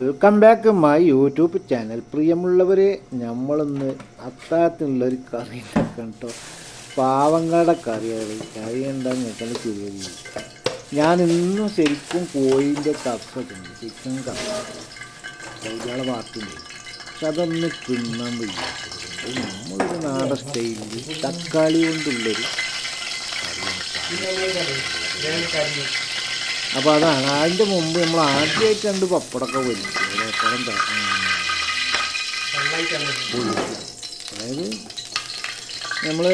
Welcome back my YouTube channel പ്രിയമുള്ളവരെ നമ്മളിന്ന് അത്താഴത്തിനുള്ളൊരു കറി ഉണ്ടാക്കണം കേട്ടോ പാവങ്ങളുടെ കറിയാണ്. കറി എന്താന്ന് വെച്ചാൽ ശരിയല്ല ഞാൻ ഇന്നും ശരിക്കും കോഴിന്റെ കപ്പൊക്കെ ഉണ്ട് ചിക്കൻ കപ്പ വാർത്തുണ്ട് പക്ഷെ അതൊന്ന് തിന്നാൻ വയ്യ. നമ്മളൊരു നാടൻ സ്റ്റൈലിൽ തക്കാളി കൊണ്ടുള്ളൊരു കറിയാണ് അപ്പോൾ അതാണ്. അതിന്റെ മുമ്പ് നമ്മൾ ആദ്യമായിട്ട് രണ്ട് പപ്പടമൊക്കെ വലിച്ചു പപ്പടം. അതായത് നമ്മൾ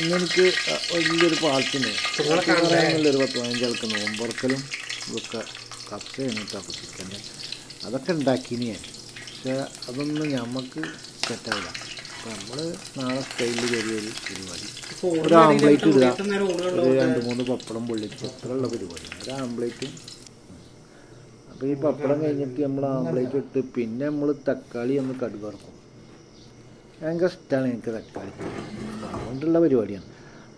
ഇന്നെനിക്ക് വലിയൊരു പാർട്ടിന് പറയാനുള്ളൊരു പത്ത് പതിനഞ്ച് ആൾക്ക് നോമ്പറക്കലും ഇതൊക്കെ കപ്പയാണ് കപ്പ ചിക്കന്റെ അതൊക്കെ ഉണ്ടാക്കിനി ഞാൻ. പക്ഷെ അതൊന്നും നമുക്ക് സെറ്റാവില്ല അപ്പോൾ നമ്മൾ നാളെ സ്റ്റൈലിൽ ചെറിയൊരു പരിപാടി. ഒരു ആംപ്ലേറ്റ് ഇടുക. ഒരു രണ്ട് മൂന്ന് പപ്പടം പൊള്ളിച്ച് അത്രയുള്ള പരിപാടി. ഒരു ആംപ്ലേറ്റും അപ്പോൾ ഈ പപ്പടം കഴിഞ്ഞിട്ട് നമ്മൾ ആംപ്ലേറ്റ് ഇട്ട് പിന്നെ നമ്മൾ തക്കാളി ഒന്ന് കടുവറക്കും ഭയങ്കര ഇഷ്ടമാണ് എനിക്ക് തക്കാളി. അതുകൊണ്ടുള്ള പരിപാടിയാണ്.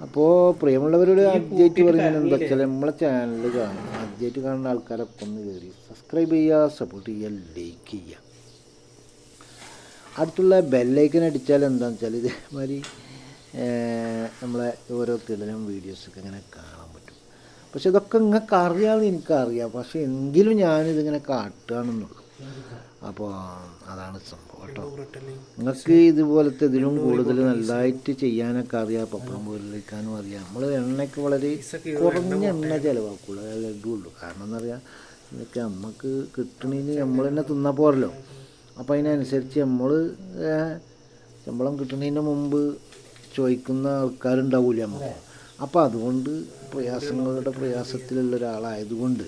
അപ്പോൾ പ്രിയമുള്ളവരോട് ആദ്യമായിട്ട് പറയുന്നത് എന്താ വെച്ചാൽ നമ്മളെ ചാനൽ കാണും ആദ്യമായിട്ട് കാണുന്ന ആൾക്കാരൊക്കെ ഒന്ന് കയറി സബ്സ്ക്രൈബ് ചെയ്യുക സപ്പോർട്ട് ചെയ്യുക ലൈക്ക് ചെയ്യുക. അടുത്തുള്ള ബെല്ലൈക്കൻ അടിച്ചാൽ എന്താണെന്ന് വെച്ചാൽ ഇതേമാതിരി നമ്മളെ ഓരോ കിടലും വീഡിയോസൊക്കെ ഇങ്ങനെ കാണാൻ പറ്റും പക്ഷെ ഇതൊക്കെ നിങ്ങൾക്ക് അറിയാമെന്ന് എനിക്കറിയാം പക്ഷെ എങ്കിലും ഞാനിതിങ്ങനെ കാട്ടുകയാണെന്നുള്ളൂ അപ്പോൾ അതാണ് സംഭവം കേട്ടോ നിങ്ങൾക്ക് ഇതുപോലത്തെ ഇതിലും കൂടുതൽ നല്ലതായിട്ട് ചെയ്യാനൊക്കെ അറിയാം പപ്പടം പോലെക്കാനും അറിയാം നമ്മൾ എണ്ണയ്ക്ക് വളരെ കുറഞ്ഞ എണ്ണ ചിലവാക്കുള്ളൂ ലഡുള്ളൂ കാരണം എന്താ പറയുക ഇതൊക്കെ നമുക്ക് കിട്ടണതിന് നമ്മൾ തന്നെ തിന്നാൽ പോരല്ലോ അപ്പോൾ അതിനനുസരിച്ച് നമ്മൾ ശമ്പളം കിട്ടുന്നതിന് മുമ്പ് ചോദിക്കുന്ന ആൾക്കാരുണ്ടാവില്ല നമുക്ക് അപ്പോൾ അതുകൊണ്ട് പ്രയാസങ്ങളുടെ പ്രയാസത്തിലുള്ള ഒരാളായതുകൊണ്ട്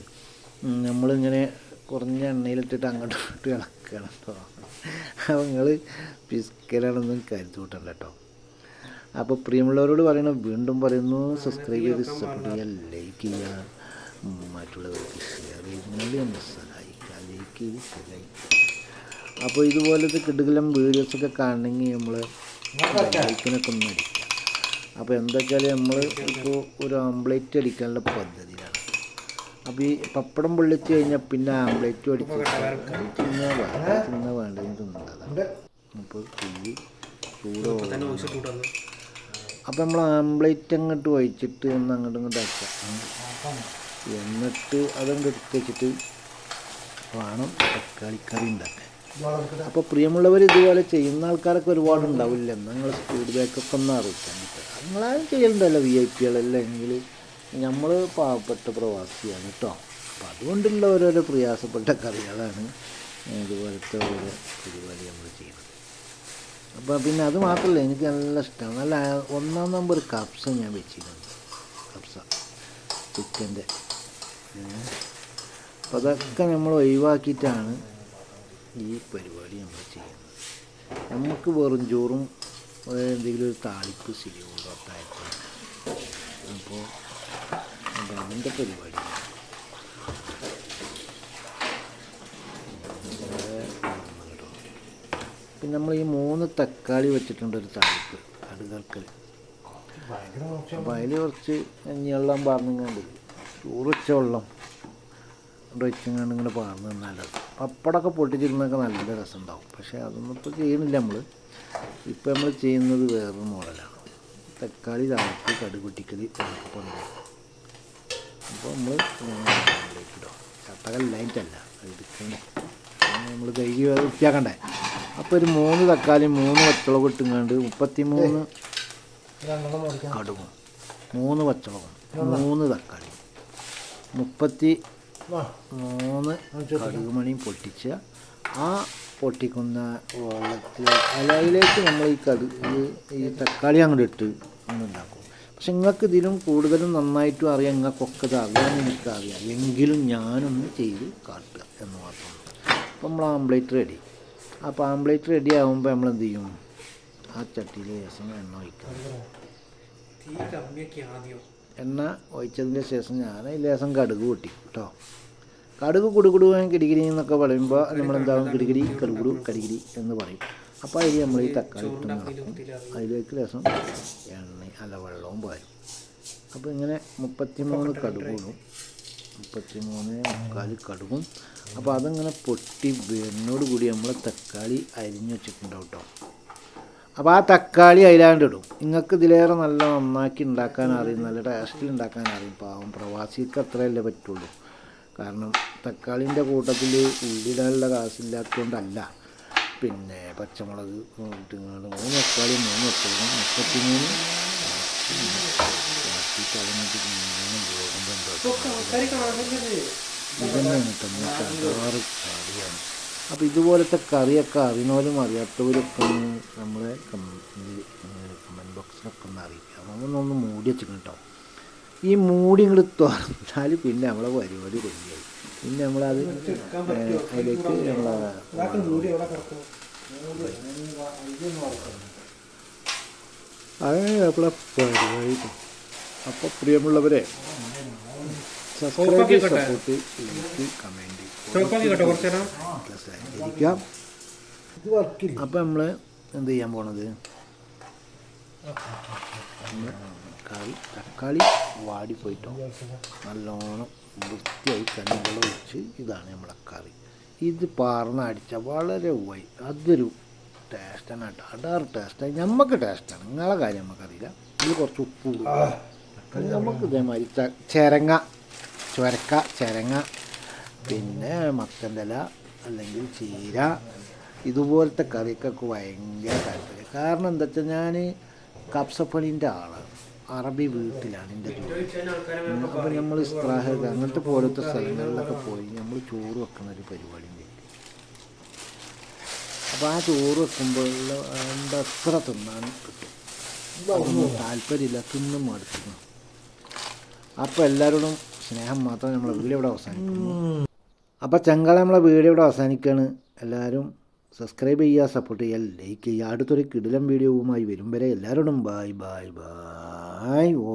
നമ്മളിങ്ങനെ കുറഞ്ഞ എണ്ണയിലിട്ടിട്ട് അങ്ങോട്ട് ഇട്ട് കിടക്കണം കേട്ടോ അപ്പോൾ നിങ്ങൾ പിസ്കലാണെന്നും കരുതി കൂട്ടണ്ട കേട്ടോ അപ്പോൾ പ്രിയമുള്ളവരോട് പറയണം വീണ്ടും പറയുന്നു സബ്സ്ക്രൈബ് ചെയ്ത് സപ്പോർട്ട് ചെയ്യുക ലൈക്ക് ചെയ്യുക മറ്റുള്ളവർക്ക് ഷെയർ ചെയ്യുന്നതിൽ ഒന്ന് സഹായിക്കുക ലൈക്ക് ചെയ്ത് സഹായിക്കുക അപ്പോൾ ഇതുപോലത്തെ കിടുകലം വീഡിയോസൊക്കെ കാണണമെങ്കിൽ നമ്മൾ ബൈക്കിനൊക്കെ ഒന്ന് അടിക്കുക അപ്പോൾ എന്താ വെച്ചാൽ നമ്മൾ ഇപ്പോൾ ഒരു ആംബ്ലേറ്റ് അടിക്കാനുള്ള പദ്ധതിയാണ് അപ്പോൾ ഈ പപ്പടം പൊള്ളിച്ച് കഴിഞ്ഞാൽ പിന്നെ ആംബ്ലേറ്റും അടിച്ച് തിന്നാ വേണ്ട. തിന്നാ അപ്പോൾ തീ ചൂട് അപ്പോൾ നമ്മൾ ആംബ്ലേറ്റ് അങ്ങോട്ട് ഒഴിച്ചിട്ട് ഒന്ന് അങ്ങോട്ടും ഇങ്ങോട്ട് അടിക്കാം. എന്നിട്ട് അതങ്ങോട്ട് എടുത്ത് വെച്ചിട്ട് വേണം തക്കാളിക്കറി ഉണ്ടാക്കാൻ. അപ്പോൾ പ്രിയമുള്ളവർ ഇതുപോലെ ചെയ്യുന്ന ആൾക്കാരൊക്കെ ഒരുപാട് ഉണ്ടാവില്ല നിങ്ങൾ സ്പീഡ് ഫീഡ്ബാക്കൊക്കെ ഒന്ന് അറിയിക്കാൻ നിങ്ങളാരും ചെയ്യലുണ്ടല്ലോ വി ഐ പികളല്ലെങ്കിൽ നമ്മൾ പാവപ്പെട്ട പ്രവാസിയാണ് കേട്ടോ അപ്പം അതുകൊണ്ടുള്ള ഓരോരോ പ്രയാസപ്പെട്ട കറികളാണ് ഇതുപോലത്തെ ഓരോ പരിപാടി നമ്മൾ ചെയ്യുന്നത്. അപ്പോൾ പിന്നെ അത് മാത്രമല്ല എനിക്ക് നല്ല ഇഷ്ടമാണ് നല്ല ഒന്നാം നമ്പർ കപ്സ ഞാൻ വെച്ചിരുന്നു കപ്സ ചിക്കന്റെ അപ്പോൾ അതൊക്കെ നമ്മൾ ഒഴിവാക്കിയിട്ടാണ് ഈ പരിപാടി നമ്മൾ ചെയ്യുന്നത്. നമുക്ക് വെറും ചോറും എന്തെങ്കിലും ഒരു താളിപ്പ് ശരിയുള്ളൂ അത്താഴത്തിന് അപ്പോൾ അപ്പോൾ അതിന്റെ പരിപാടി? പിന്നെ നമ്മൾ ഈ മൂന്ന് തക്കാളി വെച്ചിട്ടുണ്ട് ഒരു താളിപ്പ് കടുകർക്കൽ അപ്പോൾ അതിൽ കുറച്ച് ഞെള്ളം പാർന്നിങ്ങാണ്ട് ചോറ് വെച്ച വെള്ളം. കൊണ്ട് വെച്ചിങ്ങാണ്ട് ഇങ്ങനെ പാർന്ന് നല്ലത് പപ്പടമൊക്കെ പൊട്ടിച്ചിരുന്നൊക്കെ നല്ല രസം ഉണ്ടാവും പക്ഷേ അതൊന്നും ഇപ്പോൾ ചെയ്യണില്ല നമ്മൾ ഇപ്പോൾ നമ്മൾ ചെയ്യുന്നത് വേറെ മോഡലാണ്. തക്കാളി താഴ്ത്തി കടുകുട്ടിക്കൽ എന്നൊക്കെ അപ്പോൾ നമ്മൾ ഇടാം ചട്ടകല്ലായിട്ടല്ല എടുക്കണ്ടേ നമ്മൾ കൈ വൃത്തിയാക്കണ്ടേ? അപ്പോൾ ഒരു മൂന്ന് തക്കാളി മൂന്ന് ഇട്ടുങ്ങാണ്ട് മുപ്പത്തി മൂന്ന് കടുകും മൂന്ന് പച്ചമുളകും മൂന്ന് തക്കാളി മുപ്പത്തി മൂന്ന് കടുകുമണിയും പൊട്ടിച്ച് ആ പൊട്ടിക്കുന്ന വെള്ളത്തിൽ അലയിലേക്ക് നമ്മൾ ഈ കടു ഈ തക്കാളി അങ്ങോട്ട് ഇട്ട് ഉണ്ടാക്കും. പക്ഷെ നിങ്ങൾക്ക് ഇതിലും കൂടുതലും നന്നായിട്ടും അറിയാം നിങ്ങൾക്കൊക്കെ ഇത് അറിയാമെന്ന് എനിക്കറിയാം. എങ്കിലും ഞാനൊന്ന് ചെയ്ത് കാട്ടുക എന്ന് മാത്രം. അപ്പം നമ്മൾ ആംപ്ലേറ്റ് റെഡി അപ്പോൾ ആംപ്ലേറ്റ് റെഡി ആകുമ്പോൾ നമ്മൾ എന്ത് ചെയ്യും? ആ ചട്ടിയിൽ ശേഷം എണ്ണ ഒഴിക്കാം എണ്ണ ഒഴിച്ചതിന് ശേഷം ഞാൻ ഈ ലേശം കടുക് പൊട്ടി. കേട്ടോ. കടുക് കുടുകുടു കിടികിരി എന്നൊക്കെ പറയുമ്പോൾ നമ്മളെന്താകും കിടികിരി കടുകുടു കടികിരി എന്ന് പറയും. അപ്പോൾ അതിൽ നമ്മൾ ഈ തക്കാളി ഇട്ട് നടക്കും അതിലേക്ക് രസം എണ്ണ അല്ല വെള്ളവും പാരും. അപ്പോൾ ഇങ്ങനെ മുപ്പത്തി മൂന്ന് കടുകും മുപ്പത്തി മൂന്ന് മുക്കാൽ കടുകും. അപ്പോൾ അതിങ്ങനെ പൊട്ടി വീടിനോട് കൂടി നമ്മൾ തക്കാളി അരിഞ്ഞ് വെച്ചിട്ടുണ്ടാവും കേട്ടോ. അപ്പോൾ ആ തക്കാളി അതിലാണ്ട് ഇടും. നിങ്ങൾക്ക് ഇതിലേറെ നല്ല നന്നാക്കി ഉണ്ടാക്കാൻ അറിയും നല്ല ടേസ്റ്റിൽ ഉണ്ടാക്കാൻ അറിയും. പാവം പ്രവാസിക്ക് അത്രയല്ലേ പറ്റുള്ളൂ. കാരണം തക്കാളിന്റെ കൂട്ടത്തിൽ ഉള്ളിടാനുള്ള കാശില്ലാത്തതുകൊണ്ടല്ല. പിന്നെ പച്ചമുളക് ഇട്ടുകൊണ്ട് മൂന്ന് തക്കാളി മൂന്ന് തക്കാളി മുപ്പത്തി മൂന്ന് ഇതന്നെയാണ് തന്നെ അപ്പോൾ ഇതുപോലത്തെ കറിയൊക്കെ അറിയുന്നവരും അറിയാത്തവരൊക്കെ ഒന്ന് നമ്മളെ കമന്റ് ബോക്സിലൊക്കെ ഒന്ന് അറിയിക്കാം നമ്മളൊന്ന് മൂടി വെച്ചിട്ട് കേട്ടോ. ഈ മൂടി ഇങ്ങോട്ട് തുറന്നാൽ പിന്നെ നമ്മളെ പരിപാടി റെഡിയായി പിന്നെ നമ്മളത് അതിലേക്ക് നമ്മളെ അങ്ങനെ നമ്മളെ പരിപാടി. അപ്പോൾ പ്രിയമുള്ളവരെ സബ്സ്ക്രൈബ് നമ്മൾ സപ്പോർട്ട് ലൈക്ക് കമന്റ് ചോപ്പാക്കി കേട്ടോ കുറച്ച് നേരം. സഹകരിക്കാം അപ്പം നമ്മൾ എന്ത് ചെയ്യാൻ പോണത്? നമ്മൾ കറി തക്കാളി വാടിപ്പോയിട്ടോ നല്ലോണം വൃത്തിയായി കഞ്ഞിവെള്ളം ഒഴിച്ച് ഇതാണ് നമ്മളെ കറി. ഇത് പാർന്ന അടിച്ചാൽ വളരെ വൈ അതൊരു ടേസ്റ്റാണ് കേട്ടോ. അടാറ് ടേസ്റ്റാണ് നമുക്ക് ടേസ്റ്റാണ് നിങ്ങളെ കാര്യം നമുക്കറിയില്ല ഇത് കുറച്ച് ഉപ്പ് തക്കാളി നമുക്ക് ഇതേമാതിരി ചരങ്ങ ചുരക്ക ചിരങ്ങ പിന്നെ മത്തന്റെല അല്ലെങ്കിൽ ചീര. ഇതുപോലത്തെ കറിക്കൊക്കെ ഭയങ്കര താല്പര്യം. കാരണം എന്താ വെച്ചാൽ ഞാൻ കപ്സപ്പണീന്റെ ആളാണ്. അറബി വീട്ടിലാണ് എന്റെ ജോലി. അപ്പോൾ നമ്മൾ ഇസ്രാഹ അങ്ങനത്തെ പോലത്തെ സ്ഥലങ്ങളിലൊക്കെ പോയി നമ്മൾ ചോറ് വെക്കുന്ന ഒരു പരിപാടി ഉണ്ട്. അപ്പോൾ ആ ചോറ് വെക്കുമ്പോൾ എന്റെ എത്ര തിന്നാൻ കിട്ടും? താല്പര്യമില്ല തിന്നും മടുക്കുന്നു അപ്പോൾ എല്ലാവരോടും സ്നേഹം മാത്രം നമ്മളെ വീഡിയോ ഇവിടെ അവസാനിക്കുന്നു. അപ്പോൾ ചെങ്കള നമ്മളെ വീഡിയോ ഇവിടെ അവസാനിക്കുകയാണ്. എല്ലാവരും സബ്സ്ക്രൈബ് ചെയ്യുക സപ്പോർട്ട് ചെയ്യുക ലൈക്ക് ചെയ്യുക. അടുത്തൊരു കിടിലം വീഡിയോവുമായി വരും വരെ എല്ലാവരോടും ബായ് ബായ് ബായ് ഓ